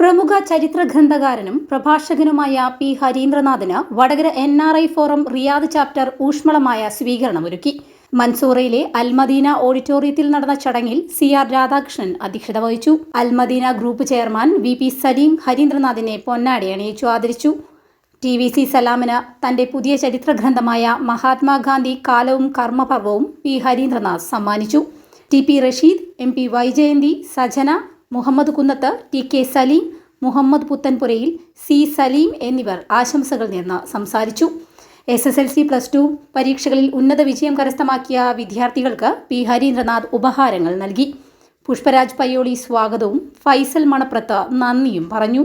പ്രമുഖ ചരിത്ര ഗ്രന്ഥകാരനും പ്രഭാഷകനുമായ P ഹരീന്ദ്രനാഥിന് Vadakara N R I forum Riyadh chapter ഊഷ്മളമായ സ്വീകരണമൊരുക്കി. മൻസൂറയിലെ അൽമദീന ഓഡിറ്റോറിയത്തിൽ നടന്ന ചടങ്ങിൽ സി ആർ രാധാകൃഷ്ണൻ അധ്യക്ഷത വഹിച്ചു. Almadina group chairman V P Saleem ഹരീന്ദ്രനാഥിനെ പൊന്നാടി അണിയിച്ചു ആദരിച്ചു. ടി വി സി സലാമിന് തന്റെ പുതിയ ചരിത്ര ഗ്രന്ഥമായ മഹാത്മാഗാന്ധി കാലവും കർമ്മപർവവും പി ഹരീന്ദ്രനാഥ് സമ്മാനിച്ചു. T P Rasheed M P Vaijayanthi Sajana Muhammad Kunnath T K Saleem Muhammad Puthanpurayil C Saleem എന്നിവർ ആശംസകൾ നേർന്ന് സംസാരിച്ചു. S S L C plus two പരീക്ഷകളിൽ ഉന്നത വിജയം കരസ്ഥമാക്കിയ വിദ്യാർത്ഥികൾക്ക് പി ഹരീന്ദ്രനാഥ് ഉപഹാരങ്ങൾ നൽകി. പുഷ്പരാജ് പയ്യോളി സ്വാഗതവും ഫൈസൽ മണപ്രത്ത് നന്ദിയും പറഞ്ഞു.